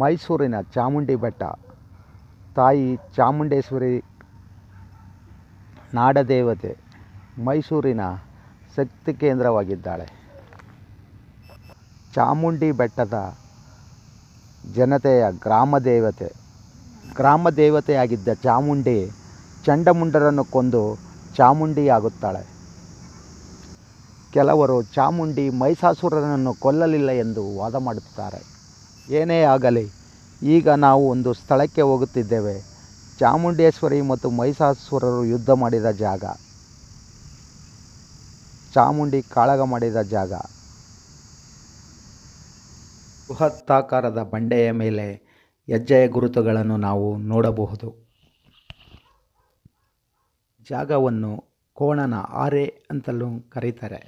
ಮೈಸೂರಿನ ಚಾಮುಂಡಿ ಬೆಟ್ಟ. ತಾಯಿ ಚಾಮುಂಡೇಶ್ವರಿ ನಾಡದೇವತೆ ಮೈಸೂರಿನ ಶಕ್ತಿ ಕೇಂದ್ರವಾಗಿದ್ದಾಳೆ. ಚಾಮುಂಡಿ ಬೆಟ್ಟದ ಜನತೆಯ ಗ್ರಾಮ ದೇವತೆ. ಗ್ರಾಮ ದೇವತೆಯಾಗಿದ್ದ ಚಾಮುಂಡಿ ಚಂಡಮುಂಡರನ್ನು ಕೊಂದು ಚಾಮುಂಡಿಯಾಗುತ್ತಾಳೆ. ಕೆಲವರು ಚಾಮುಂಡಿ ಮೈಸಾಸುರನನ್ನು ಕೊಲ್ಲಲಿಲ್ಲ ಎಂದು ವಾದ ಮಾಡುತ್ತಾರೆ. ಏನೇ ಆಗಲಿ, ಈಗ ನಾವು ಒಂದು ಸ್ಥಳಕ್ಕೆ ಹೋಗುತ್ತಿದ್ದೇವೆ. ಚಾಮುಂಡೇಶ್ವರಿ ಮತ್ತು ಮಹಿಷಾಸುರರು ಯುದ್ಧ ಮಾಡಿದ ಜಾಗ. ಚಾಮುಂಡಿ ಕಾಳಗ ಮಾಡಿದ ಜಾಗ. ಬೃಹತ್ತಾಕಾರದ ಬಂಡೆಯ ಮೇಲೆ ಹೆಜ್ಜೆಯ ಗುರುತುಗಳನ್ನು ನಾವು ನೋಡಬಹುದು. ಜಾಗವನ್ನು ಕೋಣನ ಆರೆ ಅಂತಲೂ ಕರೀತಾರೆ.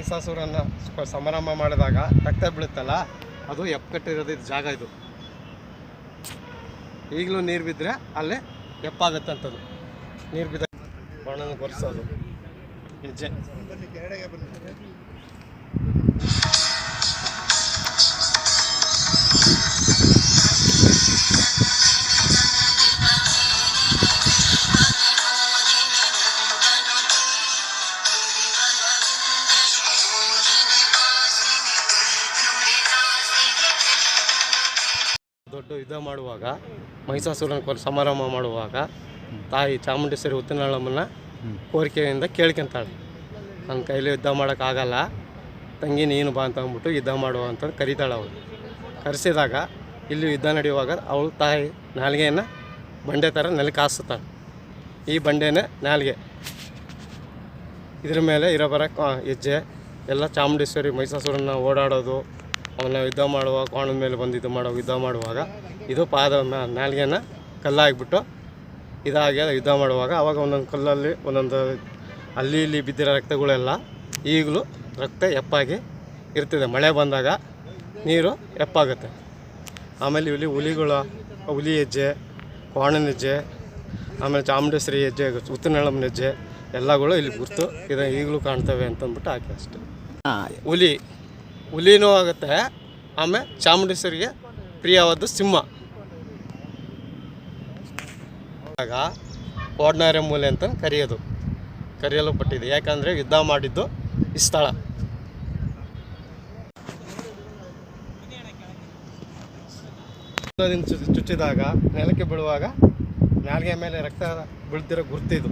ಮೈಸಾಸುರನ್ನ ಸಮಾರಂಭ ಮಾಡಿದಾಗ ರಕ್ತ ಬೀಳುತ್ತಲ್ಲ, ಅದು ಎಪ್ಪಕಟ್ಟಿರೋದು ಇದು ಜಾಗ ಇದು. ಈಗಲೂ ನೀರು ಬಿದ್ದರೆ ಅಲ್ಲೇ ಎಪ್ಪಾಗತ್ತೆ ಅಂತದು ನೀರು ಬಿದ್ದ ಬಣ್ಣನ ಕೊರೆಸೋದು. ಹೆಜ್ಜೆ ದೊಡ್ಡ ಯುದ್ಧ ಮಾಡುವಾಗ ಮಹಿಷಾಸುರನ ಕೊಲ್ ಸಮಾರಂಭ ಮಾಡುವಾಗ ತಾಯಿ ಚಾಮುಂಡೇಶ್ವರಿ ಉತ್ತನಾಳಮ್ಮನ ಕೋರಿಕೆಯಿಂದ ಕೇಳ್ಕೊಂತಾಳೆ. ನನ್ನ ಕೈಲಿ ಯುದ್ಧ ಮಾಡೋಕ್ಕಾಗಲ್ಲ ತಂಗಿ ನೀನು ಬಾ ಅಂತ ಅಂದ್ಬಿಟ್ಟು ಯುದ್ಧ ಮಾಡುವ ಅಂತ ಕರೀತಾಳೆ ಅವಳು. ಕರೆಸಿದಾಗ ಇಲ್ಲಿ ಯುದ್ಧ ನಡೆಯುವಾಗ ಅವಳು ತಾಯಿ ನಾಲಿಗೆಯನ್ನು ಬಂಡೆ ಥರ ನೆಲಕ್ಕೆ ಹಾಸ್ತಾಳೆ ಈ ಬಂಡೆನೇ ನಾಲಿಗೆ. ಇದ್ರ ಮೇಲೆ ಇರೋ ಬರೋ ಹೆಜ್ಜೆ ಎಲ್ಲ ಚಾಮುಂಡೇಶ್ವರಿ ಮೈಸಾಸುರನ್ನ ಓಡಾಡೋದು ಅವನ್ನ ಯುದ್ಧ ಮಾಡುವ ಕೋಣದ ಮೇಲೆ ಬಂದು ಇದು ಮಾಡುವಾಗ ಯುದ್ಧ ಮಾಡುವಾಗ ಇದು ಪಾದ ನಾಲ್ಗೆನ ನಾಲಿಗೆನ ಕಲ್ಲಾಗಿಬಿಟ್ಟು ಇದಾಗಿ ಯುದ್ಧ ಮಾಡುವಾಗ. ಅವಾಗ ಒಂದೊಂದು ಕಲ್ಲಲ್ಲಿ ಒಂದೊಂದು ಅಲ್ಲಿ ಇಲ್ಲಿ ಬಿದ್ದಿರೋ ರಕ್ತಗಳೆಲ್ಲ ಈಗಲೂ ರಕ್ತ ಎಪ್ಪಾಗಿ ಇರ್ತದೆ. ಮಳೆ ಬಂದಾಗ ನೀರು ಎಪ್ಪಾಗುತ್ತೆ. ಆಮೇಲೆ ಇಲ್ಲಿ ಹುಲಿಗಳ ಹುಲಿ ಹೆಜ್ಜೆ ಕೋಣನ ಹೆಜ್ಜೆ ಆಮೇಲೆ ಚಾಮುಂಡೇಶ್ವರಿ ಹೆಜ್ಜೆ ಉತ್ತನಳಮ್ಮನ ಹೆಜ್ಜೆ ಎಲ್ಲಗಳು ಇಲ್ಲಿ ಗುರುತು ಇದು ಈಗಲೂ ಕಾಣ್ತವೆ ಅಂತಂದ್ಬಿಟ್ಟು ಹಾಕಿ ಅಷ್ಟೆ. ಹುಲಿ ಹುಲಿನೂ ಆಗುತ್ತೆ. ಆಮೇಲೆ ಚಾಮುಂಡೇಶ್ವರಿಗೆ ಪ್ರಿಯವಾದ ಸಿಂಹ. ಆಗ ಕೋಡ್ನಾರೆ ಮೂಲೆ ಅಂತ ಕರೆಯೋದು. ಕರೆಯಲು ಪಟ್ಟಿದೆ. ಯಾಕಂದರೆ ಯುದ್ಧ ಮಾಡಿದ್ದು ಈ ಸ್ಥಳ. ಚುಚ್ಚಿದಾಗ ನೆಲಕ್ಕೆ ಬೀಳುವಾಗ ನಾಲ್ಗೆ ಮೇಲೆ ರಕ್ತ ಬೀಳ್ತಿರೋ ಗುರ್ತಿದು.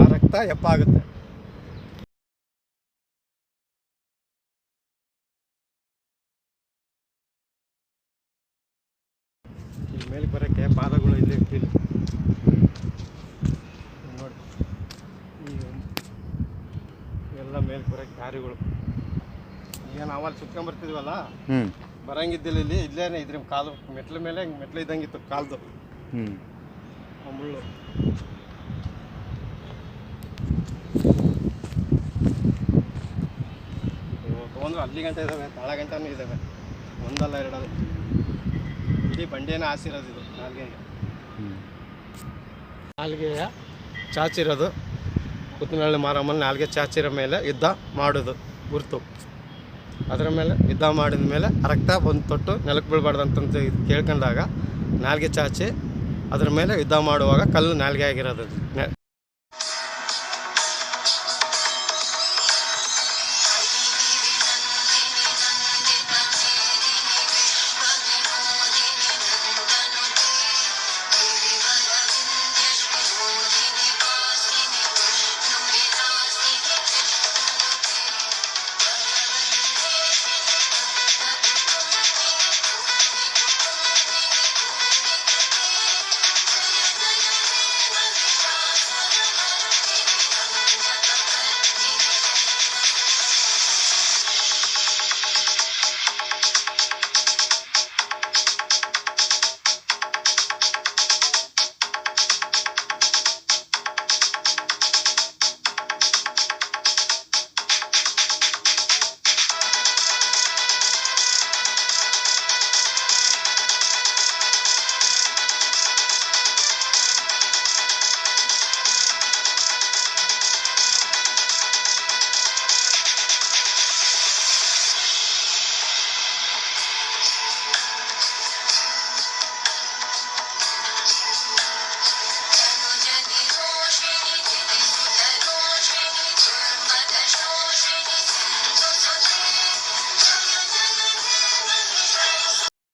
ಆ ರಕ್ತ ಎಪ್ಪಾಗುತ್ತೆ. ಮೇಲೆ ಬರೋಕ್ಕೆ ಪಾದಗಳು ಇಲ್ಲಿ ಇರ್ತಿಲ್ಲ ನೋಡಿ ಎಲ್ಲ ಮೇಲೆ ಬರೋಕ್ಕೆ ದಾರಿಗಳು. ಈಗ ನಾವಲ್ಲಿ ಸುತ್ಕೊಂಡ್ಬರ್ತಿದ್ವಲ್ಲ ಬರಂಗಿದ್ದಿಲ್ಲ ಇಲ್ಲಿ. ಇಲ್ಲೇನೆ ಇದ್ರ ಕಾಲು ಮೆಟ್ಲ ಮೇಲೆ ಮೆಟ್ಲು ಇದ್ದಂಗಿತ್ತು ಕಾಲ್ದು. ಮುಳ್ಳು. ತೊಗೊಂಡ್ರೆ ಅಲ್ಲಿ ಗಂಟೆ ಇದ್ದಾವೆ ತಾಳ ಗಂಟನೂ ಇದ್ದಾವೆ ಒಂದಲ್ಲ ಎರಡಲ್ಲ. ಇಡೀ ಬಂಡೆನ ಹಾಸಿರೋದು ಇದು ನಾಲ್ಗೆಗೆ. ನಾಲ್ಗೆಯ? ಚಾಚಿರೋದು. ಕುತ್ತನಹಳ್ಳಿ ಮಾರಮ್ಮನ ನಾಲ್ಗೆ ಚಾಚಿರೋ ಮೇಲೆ ಯುದ್ಧ ಮಾಡೋದು ಗುರುತು. ಅದರ ಮೇಲೆ ಯುದ್ಧ ಮಾಡಿದ ಮೇಲೆ ರಕ್ತ ಬಂದು ತೊಟ್ಟು ನೆಲಕ್ಕೆ ಬೀಳಬಾರ್ದು ಅಂತಂತ ಕೇಳ್ಕೊಂಡಾಗ ನಾಲ್ಗೆ ಚಾಚಿ ಅದ್ರ ಮೇಲೆ ಯುದ್ಧ ಮಾಡುವಾಗ ಕಲ್ಲು ನಾಲ್ಗೆ ಆಗಿರೋದು. ಅದು. ನೆ-